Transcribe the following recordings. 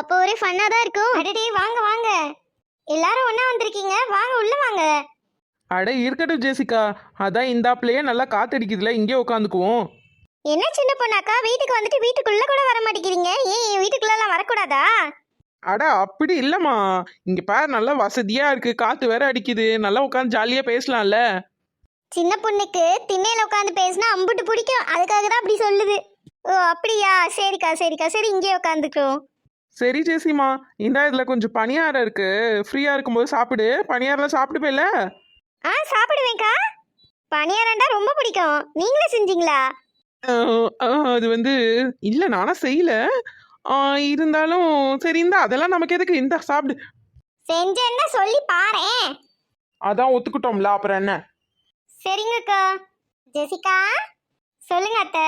அப்போ ஒரே ஃபன்னா தான் இருக்கும். அடடே வாங்க வாங்க. எல்லாரும் ஒண்ணா வந்திருக்கீங்க. வாங்க உள்ள வாங்க. அட இருக்கட்டும் ஜெசிகா. அதான் இந்தாப்புலயே நல்லா காத்தடிக்குதுல. இங்கே உட்காந்துக்குவோம் என்ன சின்ன பொண்ணாக்கா? வீட்டுக்கு வந்துட்டு வீட்டுக்குள்ள கூட வர மாட்டேங்கிறீங்க. ஏன் என் வீட்டுக்குள்ள எல்லாம் வரக்கூடாதா? அட அப்படி இல்லைம்மா. இங்கே பாரு நல்லா வசதியா இருக்கு. காத்து வேற அடிக்குது. நல்லா உட்காந்து ஜாலியாக பேசலாம்ல. சின்ன பொண்ணுக்கு திண்ணையில உட்காந்து பேசினா அம்புட்டு பிடிக்கும். அதுக்காக தான் அப்படி சொல்லுது. ஓ அப்படியா? சரிக்கா சரிக்கா. சரி இங்கே உட்காந்துக்கிறோம் சரி ஜெசிமா இந்தா இதில் கொஞ்சம் பணியாரம் இருக்கு. ஃப்ரீயாக இருக்கும்போது சாப்பிடு. பணியாரெல்லாம் சாப்பிடுவேல ஆ சாப்பிடுவேன்க்கா. பணியாரண்டா ரொம்ப பிடிக்கும். நீங்களே செஞ்சீங்களா? அஹ், அஹ், அது வந்து இல்லை நானா செய்யல. இருந்தாலும் சரி இந்தா அதெல்லாம் நமக்கு எதுக்கு? இந்தா சாப்பிடு. செஞ்சேன்னா சொல்லி பாரேன். அதான் ஒத்துக்கிட்டோம்ல அப்புறம் என்ன? சரிங்கக்கா. ஜெசிகா சொல்லுங்க அத்தை.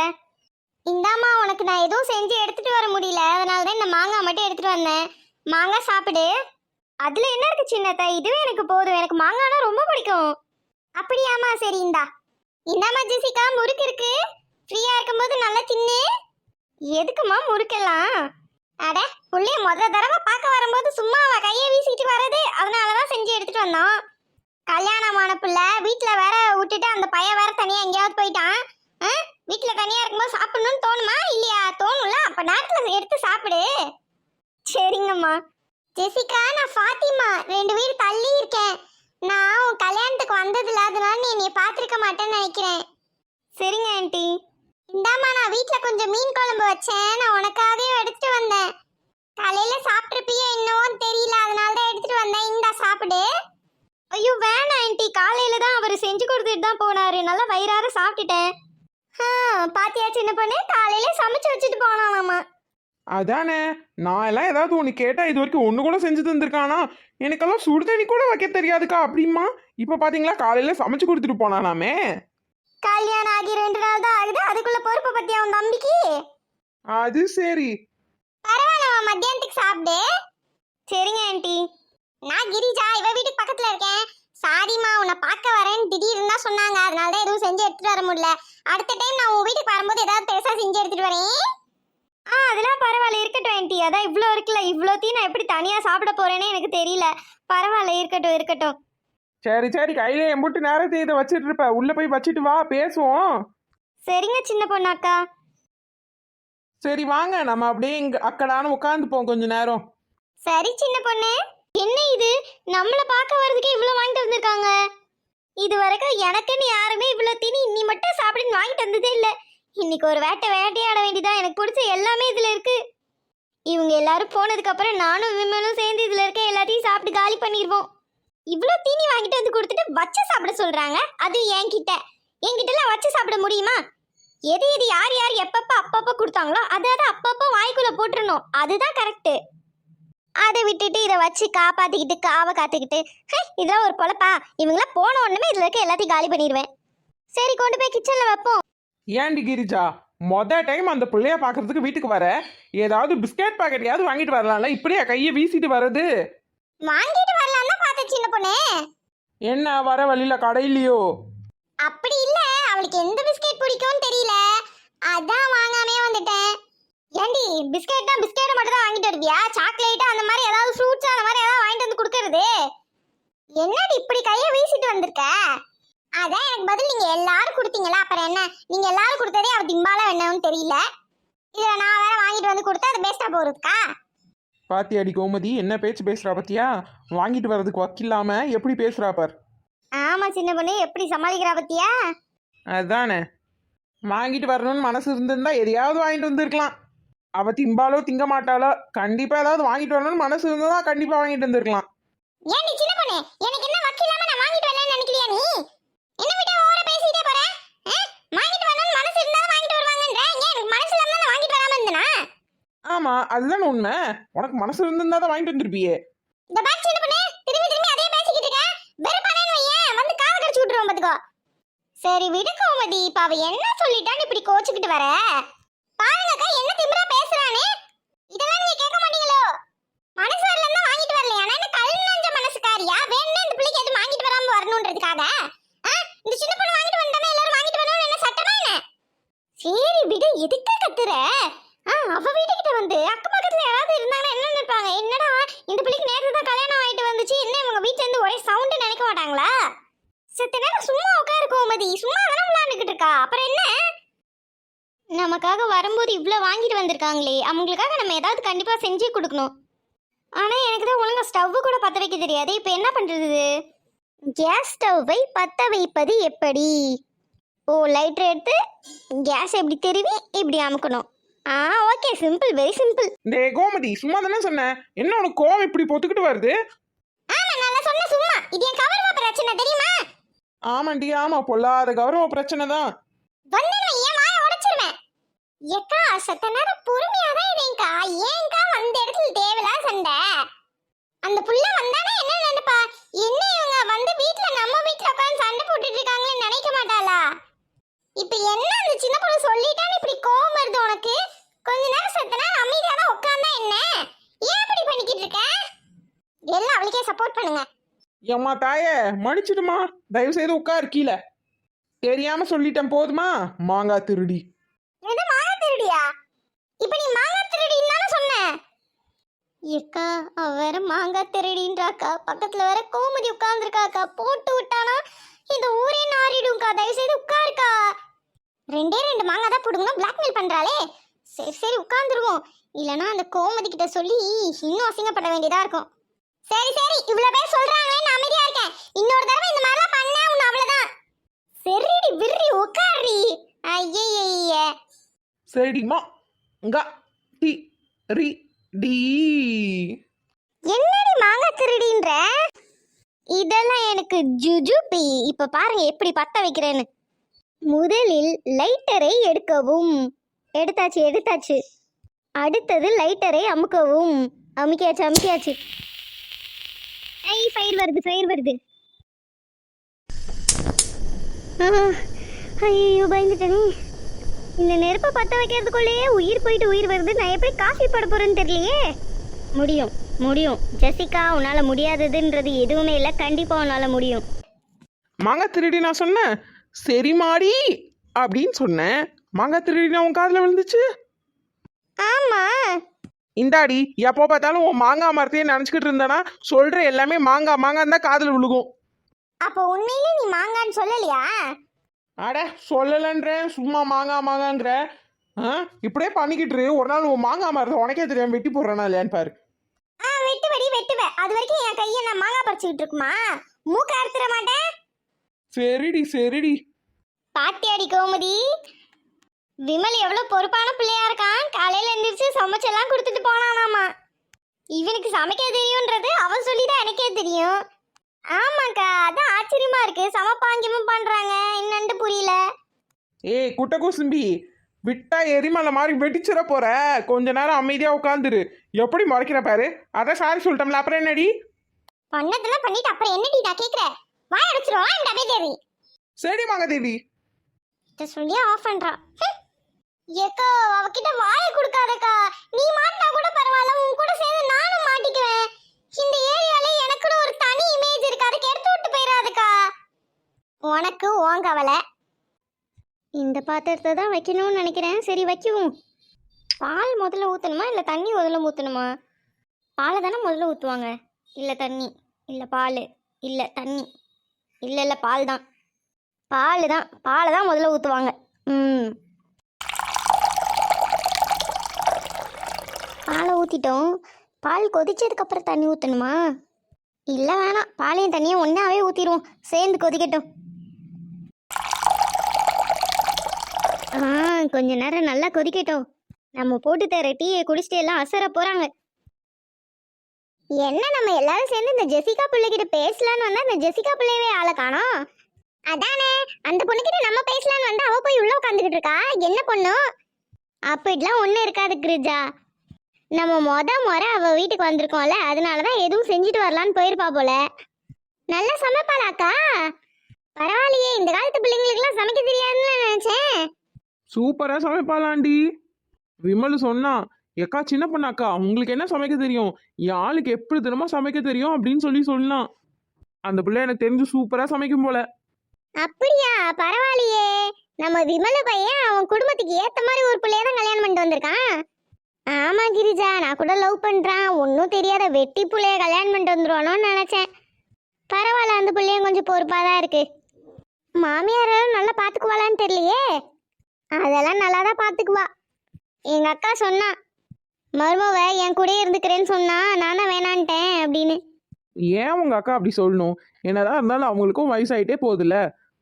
இந்தாம்மா உனக்கு நான் எதுவும் செஞ்சு எடுத்துட்டு வர முடியல. அதனால தான் இந்த மாங்காய் மட்டும் எடுத்துட்டு வந்தேன். மாங்காய் சாப்பிடு. அதுல என்ன இருக்கு சின்னத்தா? இதுவே எனக்கு போதும். எனக்கு மாங்காய்னா ரொம்ப பிடிக்கும். அப்படியாம்மா சரி இந்தா. இந்தாம்மா ஜெசிகா முறுக்கு இருக்கு. ஃப்ரீயா இருக்கும்போது நல்லா தின்னு. எதுக்குமா முறுக்கெல்லாம்? அட புள்ளைய முத தடவை பார்க்க வரும்போது சும்மா அவ கையை வீசிட்டு வர்றது. அதனாலதான் செஞ்சு எடுத்துட்டு வந்தோம். கல்யாணமான பிள்ளை வீட்டில் வேற விட்டுட்டு அந்த பையன் வேற தனியாக எங்கேயாவது போயிட்டான். ஆ? வீட்டில் தனியாக இருக்கும்போது சாப்பிடணும்னு தோணுமா? இல்லையா? தோணும்ல. அப்போ நேரத்தில் எடுத்து சாப்பிடு. சரிங்கம்மா. ஜெசிகா நான் ஃபாத்திமா. ரெண்டு வீடு தள்ளி இருக்கேன். நான் உன் கல்யாணத்துக்கு வந்ததில்ல அதனால நீ என்னை பார்த்துருக்க மாட்டேன்னு நினைக்கிறேன். சரிங்க ஆண்டி. இந்தாம்மா நான் வீட்டில் கொஞ்சம் மீன் குழம்பு வச்சேன். நான் உனக்காகவே எடுத்துட்டு வந்தேன். காலையில் சாப்பிட்ருப்பியே என்னவோன்னு தெரியல. அதனால தான் எடுத்துட்டு வந்தேன். இந்தா சாப்பிடு. ஐயோ வேணாம் ஆண்டி. காலையில் தான் அவர் செஞ்சு கொடுத்துட்டு தான் போனார். நல்லா வயிறார சாப்பிட்டுட்டேன். பாத்தியா சின்ன பொண்ணு? காலையில சமைச்சு வச்சுட்டு போனானாமா அதானே நான் எல்லாம் ஏதாவது ஒன்று கேட்டால் இது வரைக்கும் ஒன்று கூட செஞ்சு தந்திருக்கானா? எனக்கெல்லாம் சுடு தண்ணி கூட வைக்க தெரியாதுக்கா அப்படிமா இப்போ பார்த்தீங்களா காலையில் சமைச்சு கொடுத்துட்டு போனானாமே கல்யாணம் ஆகி ரெண்டு நாள் தான் ஆகுது அதுக்குள்ள பொறுப்பை பத்தி அவன் தம்பிக்கு? அது சரி. பரவாயில்ல அவன் மத்தியானத்துக்கு சாப்பிடு. சரிங்க ஆண்டி. நான் கிரிஜா இவ வீட்டுக்கு பக்கத்துல இருக்கேன். சாரிம்மா உன்னை பார்க்க வரேன்னு திடீர்னு தான் சொன்னாங்க. அதனால தான் எதுவும் செஞ்சு எடுத்துட்டு வர முடியல. அடுத்த டைம் நான் உன் வீட்டுக்கு வரும்போது ஏதாவது பெருசா செஞ்சு எடுத்துட்டு வரேன். ஆ அதெல்லாம் பரவாயில்ல. இருக்கட்டும் ஆண்டி அதான் இவ்வளோ இருக்குல்ல. இவ்வளோத்தையும் நான் எப்படி தனியாக சாப்பிட போறேனே எனக்கு தெரியல. பரவாயில்ல இருக்கட்டும் இருக்கட்டும். சரி சரி. கையில எம்புட்டு நேரத்தை இதை வச்சிட்டு இருப்ப. உள்ள போய் வச்சுட்டு வா. பேசுவோம். சரிங்க சின்ன பொண்ணாக்கா சரி வாங்க. நம்ம அப்படியே இங்க அக்கடான்னு உட்காந்துப்போம் கொஞ்ச நேரம். சரி சின்ன பொண்ணு. என்ன இது? நம்மள பார்க்க வர்றதுக்கே இவ்வளோ வாங்கிட்டு வந்திருக்காங்க. இது வரைக்கும் எனக்குன்னு யாருமே இவ்வளோ தீனி இன்னி மட்டும் சாப்பிடுன்னு வாங்கிட்டு வந்ததே இல்லை. இன்னைக்கு ஒரு வேட்டை வேட்டையாட வேண்டியதான் எனக்கு பிடிச்ச எல்லாமே இதில் இருக்கு. இவங்க எல்லாரும் போனதுக்கப்புறம் நானும் விமலும் சேர்ந்து இதில் இருக்க எல்லாத்தையும் சாப்பிட்டு காலி பண்ணிடுவோம் இவ்வளோ தீனி வாங்கிட்டு வந்து கொடுத்துட்டு வச்சு சாப்பிட சொல்கிறாங்க அது என்கிட்ட. என்கிட்டலாம் வச்சு சாப்பிட முடியுமா? எது எது யார் யார் எப்பப்போ அப்பப்போ கொடுத்தாங்களோ அதை அதை அப்பப்போ வாய்க்குள்ளே போட்டுருணும் அதுதான் கரெக்டு அதை விட்டுட்டு இதை வச்சு காப்பாத்திக்கிட்டு காவை காத்துக்கிட்டு. ஹே, இதெல்லாம் ஒரு பொழப்பா? இவங்களாம் போன உடனே இதுல இருக்க எல்லாத்தையும் காலி பண்ணிடுவேன் சரி கொண்டு போய் கிச்சன்ல வைப்போம். ஏன்டி கிரிஜா மொத டைம் அந்த பிள்ளைய பார்க்கறதுக்கு வீட்டுக்கு வர? ஏதாவது பிஸ்கட் பாக்கெட்டையாவது வாங்கிட்டு வரலாம்ல? இப்படியா கையை வீசிட்டு வர்றது? வாங்கிட்டு வரலாம் தான் பார்த்தேன் சின்ன பொண்ணு. என்ன வர வழியில கடையிலையோ அப்படி இல்ல அவளுக்கு எந்த பிஸ்கெட் பிடிக்கும்னு தெரியல. அதான் வாங்காமே வந்துட்டேன். ஏண்டி பிஸ்கெட் தான் பிஸ்கெட் மட்டும் தான் வாங்கிட்டு வருவியா? சாக்லேட் அந்த மாதிரி ஏதாவது ஃப்ரூட்ஸ் அந்த மாதிரி ஏதாவது வாங்கிட்டு வந்து கொடுக்கறது? என்னடி இப்படி கையை வீசிட்டு வந்திருக்க? அதான் எனக்கு பதில் நீங்க எல்லாரும் கொடுத்தீங்களா அப்புறம் என்ன? நீங்க எல்லாரும் கொடுத்ததே அவ திம்பால என்னன்னு தெரியல. இதுல நான் வேற வாங்கிட்டு வந்து கொடுத்தா அது பேஸ்டா போறதுக்கா? பாத்தி அடி கோமதி என்ன பேச்சு பேசுறா பத்தியா? வாங்கிட்டு வர்றதுக்கு வக்கில்லாம எப்படி பேசுறா பார்? ஆமா சின்ன பொண்ணு எப்படி சமாளிக்கிறா பத்தியா? அதானே. வாங்கிட்டு வரணும்னு மனசு இருந்திருந்தா எதையாவது வாங்கிட்டு வந்திருக்கலாம். அவ திம்பாலோ திங்க மாட்டாளோ கண்டிப்பா ஏதாவது வாங்கிட்டு வரணும்னு மனசு இருந்தா கண்டிப்பா வாங்கிட்டு வந்திருக்கலாம். ஏண்டி சின்ன பொண்ணு? எனக்கு என்ன வக்கில்லாம நான் வாங்கிட்டு வரலன்னு நினைக்கிறியா நீ? என்ன விட்டு ஓவர பேசிட்டே போற? வாங்கிட்டு வரணும்னு மனசு இருந்தா வாங்கிட்டு வருவாங்கன்ற? ஏன் எனக்கு மனசு இல்லாம நான் வாங்கிட்டு வராம இருந்தனா? ஆமா அதுதானே உண்மை. உனக்கு மனசு இருந்திருந்தா தான் வாங்கிட்டு வந்திருப்பியே. இந்த பாக் சின்ன பொண்ணு திரும்பி திரும்பி அதே பேசிக்கிட்டு இருக்க. வெறுப்பானேன்னு வையேன் வந்து காதை கடிச்சு விட்டுருவோம் பாத்துக்கோ. சரி விடு கோமதி இப்ப அவ என்ன சொல்லிட்டான்னு இப்படி கோச்சுக்கிட்டு வர? திமிரா பேசுறானே? இதெல்லாம் நீங்க கேட்க மாட்டீங்களோ? மனசு வரல இருந்தா வாங்கிட்டு வரலையா? நான் என்ன கல் நஞ்ச மனசுக்காரியா? வேணும்னா இந்த பிள்ளைக்கு எதுவும் வாங்கிட்டு வராம வரணும்ன்றதுக்காக இந்த சின்ன பொண்ணு வாங்கிட்டு வந்தா எல்லாரும் வாங்கிட்டு வரணும் என்ன சட்டமா என்ன? சரி விடு எதுக்கு கத்துற? அவ வீட்டுக்கிட்ட வந்து அக்கம் பக்கத்துல யாராவது இருந்தாங்கன்னா என்ன நினைப்பாங்க? என்னடா இந்த பிள்ளைக்கு நேரத்துல தான் கல்யாணம் ஆயிட்டு வந்துச்சு. என்ன இவங்க வீட்டுல இருந்து ஒரே சவுண்ட் நினைக்க மாட்டாங்களா? சத்த நேரம் சும்மா உட்காரு கோமதி சும்மா நமக்காக வரும்போது இவ்வளோ வாங்கிட்டு வந்திருக்காங்களே அவங்களுக்காக நம்ம ஏதாவது கண்டிப்பாக செஞ்சே கொடுக்கணும். ஆனால் எனக்கு தான் ஒழுங்கா ஸ்டவ்வு கூட பற்ற வைக்க தெரியாது இப்போ என்ன பண்ணுறது கேஸ் ஸ்டவ்வை பற்ற வைப்பது எப்படி? ஓ லைட்டர் எடுத்து கேஸ் எப்படி தெரிவி இப்படி அமுக்கணும். ஆ ஓகே சிம்பிள் வெரி சிம்பிள். டே கோமதி சும்மா தானே சொன்னேன் என்ன உனக்கு கோவம் இப்படி பொத்துக்கிட்டு வருது? ஆமா நான் சொன்ன சும்மா. இது என் கவர்மா பிரச்சனை தெரியுமா? ஆமாண்டி ஆமா பொல்லாத கௌரவ பிரச்சனை தான். வந்து நான் ஏன் வாய உடைச்சிருவேன் ஏக்கா சத்த நேரம் பொறுமையா தான் இருங்கக்கா ஏன்க்கா வந்த இடத்துல தேவையில்லா சண்டை? அந்த புள்ள வந்தானே என்ன நினைப்பா? என்ன இவங்க வந்து வீட்ல நம்ம வீட்ல உட்கார்ந்து சண்டை போட்டுட்டு இருக்காங்கன்னு நினைக்க மாட்டாளா? இப்ப என்ன அந்த சின்ன பொண்ணு சொல்லிட்டான்னு இப்படி கோவம் வருது உனக்கு? கொஞ்ச நேரம் சத்த நேரம் அமைதியா தான் உட்கார்ந்தா என்ன? ஏன் இப்படி பண்ணிக்கிட்டு இருக்க? எல்லாம் அவளுக்கே சப்போர்ட் பண்ணுங்க. ஏம்மா தாயே மன்னிச்சிடுமா தயவு செய்து உட்கார் கீழே. தெரியாம சொல்லிட்டேன் போதுமா? மாங்காய் திருடி. இது மாங்கா திருடியா? இப்ப நீ மாங்காய் திருடின்னு தானே சொன்ன. ஏக்கா அவ வேற மாங்காய் திருடின்றாக்கா பக்கத்துல வேற கோமதி உட்கார்ந்துருக்காக்கா போட்டு விட்டானா இந்த ஊரே நாரிடும்க்கா தயவு செய்து உட்காருக்கா. ரெண்டே ரெண்டு மாங்காய் தான் போடுங்க பிளாக்மெயில் பண்றாளே. சரி சரி உட்காந்துருவோம் இல்லனா அந்த கோமதி கிட்ட சொல்லி இன்னும் அசிங்கப்பட வேண்டியதா இருக்கும். சரி சரி இவ்வளவு பேர் சொல்றாங்களே நான் அமைதியா இருக்கேன். இன்னொரு தடவை இந்த மாதிரிலாம் பண்ண உன்னை அவ்வளவுதான் சரிடி விர்ரி உட்காரி ஐயே செடிமா ங்க டி ரி டி. என்னடி மாங்காய் திருடின்ற? இதெல்லாம் எனக்கு ஜுஜுபி. இப்ப பாருங்க எப்படி பத்த வைக்கிறேன்னு. முதலில் லைட்டரை எடுக்கவும். எடுத்தாச்சு எடுத்தாச்சு. அடுத்தது லைட்டரை அமுக்கவும். அமுக்கியாச்சு அமுக்கியாச்சு. ஐ ஃபயர் வருது ஃபயர் வருது. ஐயோ பயந்துட்டேனே. இந்த நெருப்பை பற்ற வைக்கிறதுக்குள்ளேயே உயிர் போயிட்டு உயிர் வருது. நான் எப்படி காஃபி போட போறேன்னு தெரியலையே. முடியும் முடியும். ஜெசிகா உன்னால முடியாததுன்றது எதுவுமே இல்லை. கண்டிப்பா உன்னால முடியும். மாங்காய் திருடி நான் சொன்னேன். சரி மாடி அப்படின்னு சொன்னேன். மாங்காய் திருடி நான் உன் காதில் விழுந்துச்சு. ஆமா. இந்தாடி எப்போ பார்த்தாலும் உன் மாங்காய் மரத்தையே நினச்சிக்கிட்டு இருந்தேனா சொல்கிற எல்லாமே மாங்காய் மாங்காய் தான் காதில் விழுகும். அப்போ உண்மையிலே நீ மாங்கான்னு சொல்லலையா? அட சொல்லலைன்றேன் சும்மா மாங்காய் மாங்காங்கிற ஆ இப்படியே பண்ணிக்கிட்டு. ஒரு நாள் உன் மாங்காய் மரத்தை உனக்கே தெரியாம வெட்டி போடுறேனா இல்லையான்னு பாரு. ஆ வெட்டு வெடி வெட்டுவேன் அது வரைக்கும் என் கையை நான் மாங்காய் பறிச்சுக்கிட்டு இருக்குமா? மூக்க அறுத்துற மாட்டேன்? சரிடி சரிடி. பாட்டியாடி கோமதி. விமல் எவ்வளவு பொறுப்பான பிள்ளையா இருக்கான். காலையில எந்திரிச்சு சமைச்செல்லாம் கொடுத்துட்டு போனானாமா. இவனுக்கு சமைக்க தெரியும்ன்றது அவன் சொல்லிதான் எனக்கே தெரியும். ஆமாக்கா அதான் ஆச்சரியமா இருக்கு. சமப்பாங்கியமும் பண்றாங்க. என்னன்ட்டு புரியல. ஏய் குட்ட குசும்பி விட்டா எரிமலை மாதிரி வெடிச்சிட போற. கொஞ்ச நேரம் அமைதியா உட்காந்துரு. எப்படி முறைக்கிற பாரு. அதான் சாரி சொல்லிட்டோம்ல. அப்புறம் என்னடி? பண்ணதெல்லாம் பண்ணிட்டு அப்புறம் என்னடி நான் கேக்குறேன் வாய் அடைச்சிரும் இந்த அப்படியே தேவி சரி மாங்க தேவி இதை சொல்லி ஆஃப் பண்றான் ஹம். ஏக்கா அவகிட்ட வாயை கொடுக்காதக்கா. நீ மாட்டினா கூட பரவாயில்ல உன் கூட சேர்ந்து நானும் மாட்டிக்குவேன் இந்த ஏரியால எனக்குன்னு ஒரு தனி இமேஜ் இருக்கு அதுக்கு எடுத்து விட்டு போயிடாதுக்கா உனக்கு உன் கவலை. இந்த பாத்திரத்தை தான் வைக்கணும்னு நினைக்கிறேன். சரி வைக்கவும். பால் முதல்ல ஊற்றணுமா இல்லை தண்ணி முதல்ல ஊற்றணுமா பாலை தானே முதல்ல ஊற்றுவாங்க இல்லை தண்ணி. இல்லை பால். இல்லை தண்ணி. இல்லை இல்லை பால் தான். பால் தான். பாலை தான் முதல்ல ஊற்றுவாங்க ம். பாலை ஊற்றிட்டோம் பால் கொதிச்சதுக்கப்புறம் தண்ணி ஊற்றணுமா இல்லை வேணாம். பாலையும் தண்ணியும் ஒன்றாவே ஊற்றிடுவோம் சேர்ந்து கொதிக்கட்டும் ஆ கொஞ்ச நேரம் நல்லா கொதிக்கட்டும். நம்ம போட்டு தர டீயை குடிச்சிட்டு எல்லாம் அசர போறாங்க. என்ன நம்ம எல்லாரும் சேர்ந்து இந்த ஜெசிகா பிள்ளைகிட்ட பேசலான்னு வந்தா இந்த ஜெசிகா பிள்ளையவே ஆளை காணோம் அதானே அந்த பொண்ணுகிட்ட நம்ம பேசலாம்னு வந்தா அவ போய் உள்ள உட்காந்துக்கிட்டு இருக்கா? என்ன பொண்ணு? அப்படிலாம் ஒன்றும் இருக்காது கிரிஜா. நம்ம மொத முறை அவ வீட்டுக்கு வந்திருக்கோம்ல அதனால தான் எதுவும் செஞ்சுட்டு வரலான்னு போயிருப்பா போல. நல்லா சமைப்பாளாக்கா பரவாயில்லையே இந்த காலத்து பிள்ளைங்களுக்குலாம் சமைக்க தெரியாதுன்னு நினைச்சேன். சூப்பரா சமைப்பாளாண்டி. விமல் சொன்னான் எக்கா சின்ன பொண்ணாக்கா உங்களுக்கு என்ன சமைக்க தெரியும்? யாளுக்கு எப்படி தினமா சமைக்க தெரியும் அப்படின்னு சொல்லி சொன்னான். அந்த பிள்ளை எனக்கு தெரிஞ்சு சூப்பரா சமைக்கும் போல. அப்படியா? பரவாயில்லையே. நம்ம விமல பையன் அவன் குடும்பத்துக்கு ஏத்த மாதிரி ஒரு பிள்ளைய தான் கல்யாணம் பண்ணிட்டு வந்திருக்கான். ஆமா கிரிஜா நான் கூட லவ் பண்றான். ஒன்றும் தெரியாத வெட்டி பிள்ளைய கல்யாணம் பண்ணிட்டு வந்துருவானோன்னு நினைச்சேன். பரவாயில்ல அந்த பிள்ளையும் கொஞ்சம் பொறுப்பாக தான் இருக்கு. மாமியார் நல்லா பார்த்துக்குவாளான்னு தெரியலையே. அதெல்லாம் நல்லா தான் பார்த்துக்குவா எங்க அக்கா சொன்னா மருமவ என் கூடயே இருந்துக்கிறேன்னு சொன்னா நானும் வேணான்ட்டேன் அப்படின்னு. ஏன் உங்க அக்கா அப்படி சொல்லணும்? என்னதான் இருந்தாலும் அவங்களுக்கும் வயசாயிட்டே போகுதுல்ல.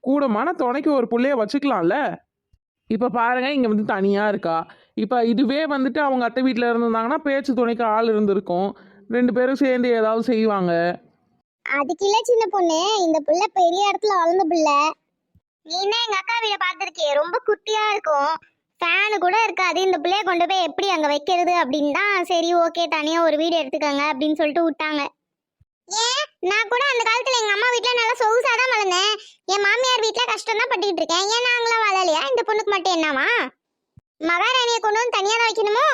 கூடமான துணைக்கு ஒரு புள்ளைய வச்சுக்கலாம்ல. இப்போ பாருங்க இங்க வந்து தனியா இருக்கா. இப்போ இதுவே வந்துட்டு அவங்க அத்தை வீட்டில் இருந்திருந்தாங்கன்னா பேச்சு துணைக்கு ஆள் இருந்திருக்கும். ரெண்டு பேரும் சேர்ந்து ஏதாவது செய்வாங்க. அதுக்கு இல்ல சின்ன பொண்ணு. இந்த புள்ள பெரிய இடத்துல வளர்ந்த புள்ள. நீ என்ன எங்க அக்கா வீட பாத்திருக்கிய ரொம்ப குட்டியா இருக்கும். ஃபேனு கூட இருக்காது. இந்த பிள்ளைய கொண்டு போய் எப்படி அங்க வைக்கிறது அப்படின்னு தான் சரி ஓகே தனியா ஒரு வீடு எடுத்துக்கோங்க அப்படின்னு சொல்லிட்டு விட்டாங்க. ஏன்? நான் கூட அந்த காலத்துல எங்க அம்மா வீட்ல நல்லா சொகுசா தான் வளர்ந்தேன். என் மாமியார் வீட்ல கஷ்டம் தான் பட்டுக்கிட்டு இருக்கேன். ஏன் நாங்களாம் வளரலையா? இந்த பொண்ணுக்கு மட்டும் என்னவா? மகாராணியை கொண்டு வந்து தனியா தான் வைக்கணுமோ?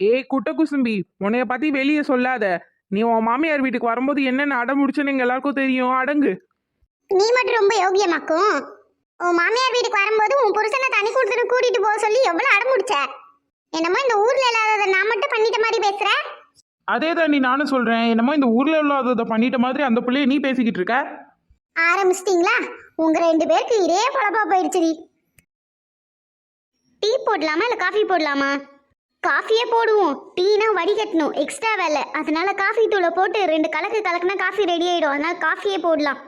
ஏய் குட்ட குசும்பி உன்னைய பத்தி வெளியே சொல்லாத. நீ உன் மாமியார் வீட்டுக்கு வரும்போது என்னென்ன அடம் முடிச்சுன்னு எங்க எல்லாருக்கும் தெரியும். அடங்கு. நீ மட்டும் ரொம்ப யோகியமாக்கும். உன் மாமியார் வீட்டுக்கு வரும்போது உன் புருஷனை தனி கொடுத்துட்டு கூட்டிட்டு போக சொல்லி எவ்வளவு அடமுடிச்ச என்னமோ இந்த ஊர்ல இல்லாததை நான் மட்டும் பண்ணிட்ட மாதிரி பேசுற? அதே தான் நீ நானும் சொல்றேன். என்னமோ இந்த ஊர்ல இல்லாததை பண்ணிட்ட மாதிரி அந்த பிள்ளைய நீ பேசிக்கிட்டு இருக்க? ஆரம்பிச்சிட்டீங்களா? உங்க ரெண்டு பேருக்கு இதே பொழப்பா போயிடுச்சுடி டீ போடலாமா இல்ல காஃபி போடலாமா? காஃபியே போடுவோம். டீனா வடிகட்டணும் எக்ஸ்ட்ரா வேலை. அதனால காஃபி தூளை போட்டு ரெண்டு கலக்கு கலக்குனா காஃபி ரெடி ஆயிடும். அதனால காஃபியே போடலாம்.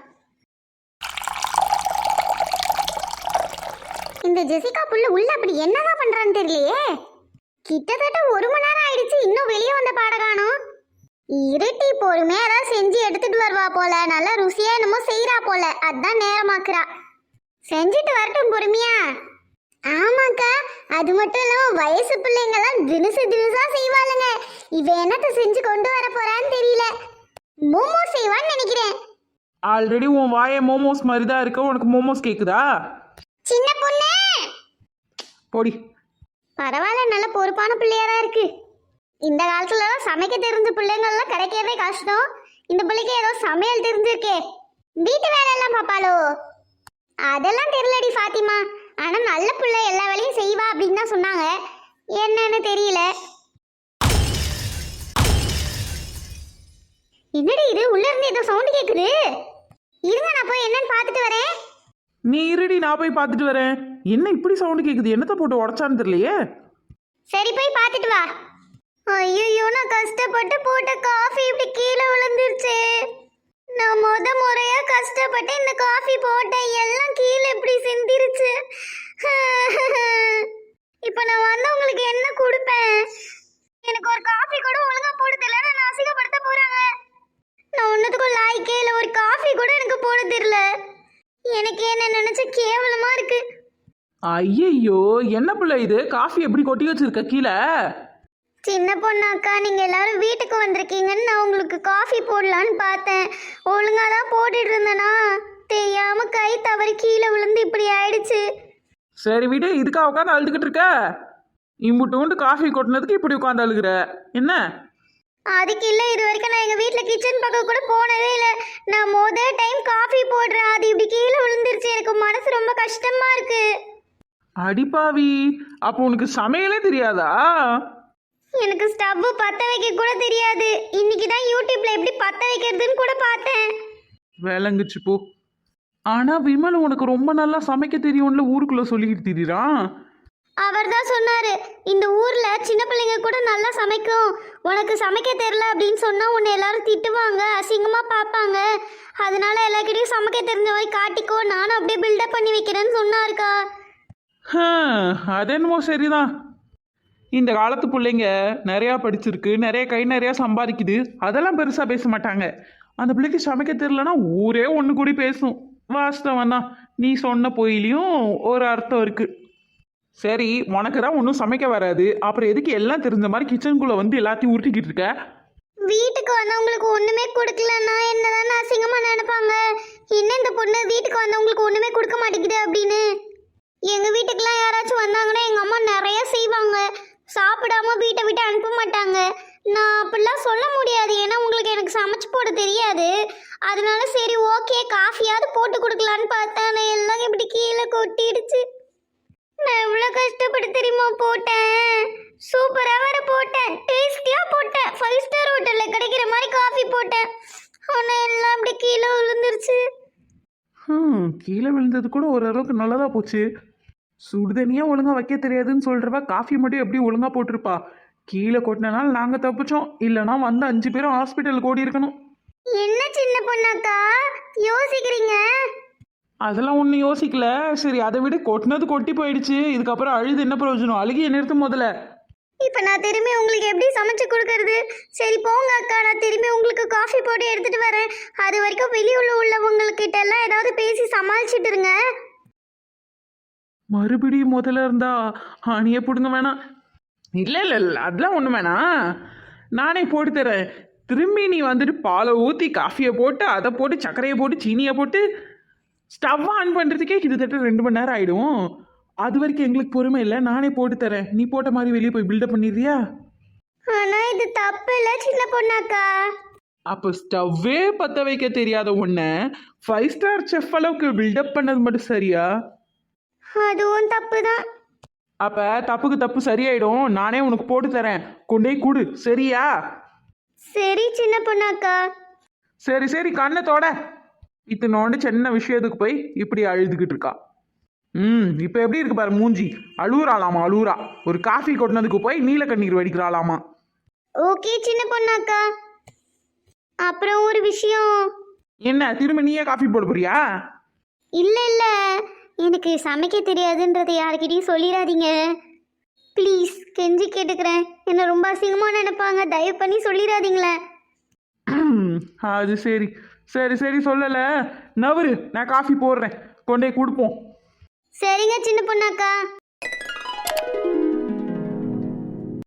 இந்த ஜெசிகா புள்ள உள்ள அப்படி என்னதான் பண்றான்னு தெரியலையே. கிட்டத்தட்ட ஒரு மணி நேரம் ஆயிடுச்சு இன்னும் வெளியே வந்த பாட காணோம். இருட்டி பொறுமையா ஏதாவது செஞ்சு எடுத்துட்டு வருவா போல நல்லா ருசியா என்னமோ செய்றா போல அதான் நேரமாக்குறா. செஞ்சுட்டு வரட்டும் பொறுமையா. ஆமாக்கா அது மட்டும் இல்லாம வயசு பிள்ளைங்கெல்லாம் தினுசு தினுசா செய்வாளுங்க. இவ என்னத்த செஞ்சு கொண்டு வர போறான்னு தெரியல. மோமோ செய்வான்னு நினைக்கிறேன். ஆல்ரெடி உன் வாயை மோமோஸ் மாதிரி தான் இருக்க. உனக்கு மோமோஸ் கேக்குதா? சின்ன பொண்ணு போடி. பரவாயில்ல நல்ல பொறுப்பான பிள்ளையா தான் இருக்கு. இந்த காலத்துலலாம் சமைக்க தெரிஞ்ச பிள்ளைங்கள்லாம் கிடைக்கவே கஷ்டம். இந்த பிள்ளைக்கு ஏதோ சமையல் தெரிஞ்சிருக்கே. வீட்டு வேலை எல்லாம் பாப்பாளோ? அதெல்லாம் தெரியலடி ஃபாத்திமா. ஆனா நல்ல பிள்ளை எல்லா வேலையும் செய்வா அப்படின்னு தான் சொன்னாங்க. என்னன்னு தெரியல. என்னடி இது? உள்ள இருந்து ஏதோ சவுண்ட் கேக்குது. இருங்க நான் போய் என்னன்னு பார்த்துட்டு வரேன். நீ இருடி நான் போய் பார்த்துட்டு வரேன். என்ன இப்படி சவுண்டு கேக்குது? என்னத்தை போட்டு உடச்சான்னு தெரியலையே. சரி போய் பார்த்துட்டு வா. ஐயோ நான் கஷ்டப்பட்டு போட்ட காஃபி இப்படி கீழே விழுந்துருச்சு. நான் முத முறையா கஷ்டப்பட்டு இந்த காஃபி போட்டேன். எல்லாம் கீழே இப்படி சிந்திருச்சு. இப்போ நான் வந்தவங்களுக்கு என்ன கொடுப்பேன்? எனக்கு ஒரு காஃபி கூட ஒழுங்கா போட தெரியல. நான் அசிங்கப்படுத்த போறாங்க. நான் ஒன்னதுக்கும் லாய்க்கே இல்லை. ஒரு காஃபி கூட எனக்கு போட தெரியல. எனக்கு என்ன நினைச்ச கேவலமா இருக்கு. ஐயையோ என்ன பிள்ளை இது? காஃபி எப்படி கொட்டி வச்சிருக்க கீழே? சின்ன பொண்ணாக்கா நீங்க எல்லாரும் வீட்டுக்கு வந்திருக்கீங்கன்னு நான் உங்களுக்கு காஃபி போடலான்னு பார்த்தேன். ஒழுங்கா தான் போட்டுட்டு இருந்தேனா? தெரியாம கை தவறி கீழே விழுந்து இப்படி ஆயிடுச்சு. சரி விடு இதுக்கா உட்காந்து அழுதுகிட்டு இருக்க? இம்புட்டு காஃபி கொட்டினதுக்கு இப்படி உட்காந்து அழுகுற. என்ன? அதுக்கு இல்லை இது வரைக்கும் நான் எங்கள் வீட்டில் கிச்சன் பக்கம் கூட போனதே இல்லை. நான் முதல் டைம் காஃபி போடுறேன். அது இப்படி கீழே விழுந்துருச்சு. எனக்கு மனசு ரொம்ப கஷ்டமா இருக்கு. அடிப்பாவி அப்போ உனக்கு சமையலே தெரியாதா? எனக்கு ஸ்டவ் பற்ற வைக்க கூட தெரியாது. இன்னைக்கு தான் யூடியூப்ல எப்படி பற்ற வைக்கிறதுன்னு கூட பார்த்தேன். விளங்குச்சு போ. ஆனா விமல் உனக்கு ரொம்ப நல்லா சமைக்க தெரியும்ல ஊருக்குள்ள சொல்லிக்கிட்டு திரிறான் அவர் தான் சொன்னாரு இந்த ஊர்ல சின்ன பிள்ளைங்க கூட நல்லா சமைக்கும். உனக்கு சமைக்க தெரியல அப்படின்னு சொன்னா உன்னை எல்லாரும் திட்டுவாங்க அசிங்கமா பார்ப்பாங்க. அதனால எல்லாருக்கிட்டையும் சமைக்க தெரிஞ்ச மாதிரி காட்டிக்கோ நானும் அப்படியே பில்டப் பண்ணி வைக்கிறேன்னு சொன்னாருக்கா. அதென்னமோ சரிதான். இந்த காலத்து பிள்ளைங்க நிறையா படிச்சிருக்கு நிறைய கை நிறையா சம்பாதிக்குது. அதெல்லாம் பெருசாக பேச மாட்டாங்க. அந்த பிள்ளைக்கு சமைக்க தெரிலனா ஊரே ஒன்று கூடி பேசும். வாஸ்தவம் தான் நீ சொன்ன பொயிலையும் ஒரு அர்த்தம் இருக்குது சரி உனக்கு தான் ஒன்றும் சமைக்க வராது. அப்புறம் எதுக்கு எல்லாம் தெரிஞ்ச மாதிரி கிச்சனுக்குள்ளே வந்து எல்லாத்தையும் உருட்டிக்கிட்டு இருக்க? வீட்டுக்கு வந்தவங்களுக்கு ஒண்ணுமே கொடுக்கலன்னா என்னதான் அசிங்கமா நினைப்பாங்க? என்ன இந்த பொண்ணு வீட்டுக்கு வந்தவங்களுக்கு ஒண்ணுமே கொடுக்க மாட்டேங்குது அப்படின்னு? எங்க வீட்டுக்கெலாம் யாராச்சும் வந்தாங்கன்னா எங்க அம்மா நிறைய செய்வாங்க. சாப்பிடாம வீட்டை விட்டு அனுப்ப மாட்டாங்க. நான் அப்படிலாம் சொல்ல முடியாது. ஏன்னா உங்களுக்கு எனக்கு சமைச்சு போட தெரியாது. அதனால சரி ஓகே காஃபியாவது போட்டு கொடுக்கலான்னு பார்த்தேன். எல்லாம் இப்படி கீழே கொட்டிடுச்சு. நான் எவ்வளோ கஷ்டப்பட்டு தெரியுமா போட்டேன்? சூப்பராக வர போட்டேன். டேஸ்டியாக போட்டேன். ஃபைவ் ஸ்டார் ஹோட்டலில் கிடைக்கிற மாதிரி காஃபி போட்டேன். ஆனா எல்லாம் அப்படி கீழே விழுந்துருச்சு. கீழே விழுந்தது கூட ஓரளவுக்கு நல்லதா போச்சு. சுடுதண்ணியே ஒழுங்கா வைக்க தெரியாதுன்னு சொல்றவ காஃபி மட்டும் எப்படி ஒழுங்கா போட்டிருப்பா? கீழே கொட்டினால நாங்க தப்பிச்சோம். இல்லைன்னா வந்து அஞ்சு பேரும் ஹாஸ்பிட்டலுக்கு ஓடி இருக்கணும் என்ன சின்ன பொண்ணாக்கா? யோசிக்கிறீங்க. அதெல்லாம் ஒன்றும் யோசிக்கல. சரி அதை விட. கொட்டினது கொட்டி போயிடுச்சு. இதுக்கப்புறம் அழுது என்ன பிரயோஜனம்? அழுகிய நிறுத்து முதல்ல? இப்ப நான் திரும்பி உங்களுக்கு எப்படி சமைச்சு கொடுக்கறது? சரி போங்க அக்கா. நான் திரும்பி உங்களுக்கு காஃபி போட்டு எடுத்துட்டு வரேன். அது வரைக்கும் வெளியுள்ள உள்ளவங்கக்கிட்ட எல்லாம் ஏதாவது பேசி சமாளிச்சிட்டு இருங்க. மறுபடியும் முதல்ல இருந்தா ஆணியே பிடுங்க வேணாம். இல்லை இல்லை இல்லை. அதெல்லாம் ஒன்றும் வேணாம். நானே போட்டு தரேன். திரும்பி நீ வந்துட்டு பாலை ஊற்றி காஃபியை போட்டு அதை போட்டு சர்க்கரையை போட்டு சீனியை போட்டு ஸ்டவ் ஆன் பண்ணுறதுக்கே கிட்டத்தட்ட ரெண்டு மணி நேரம் ஆகிடும் அது வரைக்கும் எங்களுக்கு பொறுமை இல்லை. நானே போட்டு தரேன். நீ போட்ட மாதிரி வெளியே போய் பில்டப் பண்ணிடுறியா? ஆனா இது தப்பு இல்ல சின்ன பொண்ணாக்கா. அப்போ ஸ்டவ்வே பற்ற வைக்க தெரியாத உன்னை ஃபைவ் ஸ்டார் செஃப் அளவுக்கு பில்டப் பண்ணது மட்டும் சரியா? அதுவும் தப்பு தான் அப்போ தப்புக்கு தப்பு சரியாயிடும். நானே உனக்கு போட்டு தரேன். கொண்டே கொடு. சரியா? சரி சின்ன பொண்ணாக்கா. சரி சரி. கண்ணை தொட. இத்தனோண்டு சின்ன விஷயத்துக்கு போய் இப்படி அழுதுகிட்டு இருக்கா. ம் இப்போ எப்படி இருக்கு பாரு மூஞ்சி. அழுவுறாளாமா அழுவுறா. ஒரு காஃபி கொட்டினதுக்கு போய் நீல கண்ணீர் வடிக்கிறாளாமா. ஓகே சின்ன பொண்ணாக்கா. அப்புறம் ஒரு விஷயம். என்ன திரும்ப நீயே காஃபி போட போறியா? இல்ல இல்ல. எனக்கு சமைக்க தெரியாதுன்றதை யார்கிட்டயும் சொல்லிடாதீங்க. ப்ளீஸ் கெஞ்சி கேட்டுக்கிறேன். என்ன ரொம்ப அசிங்கமா நினைப்பாங்க. தயவு பண்ணி சொல்லிடாதீங்களே. அது சரி. சரி சரி சொல்லலை. நவரு நான் காஃபி போடுறேன். கொண்டே கொடுப்போம். சரிங்க சின்ன பொண்ணாக்கா.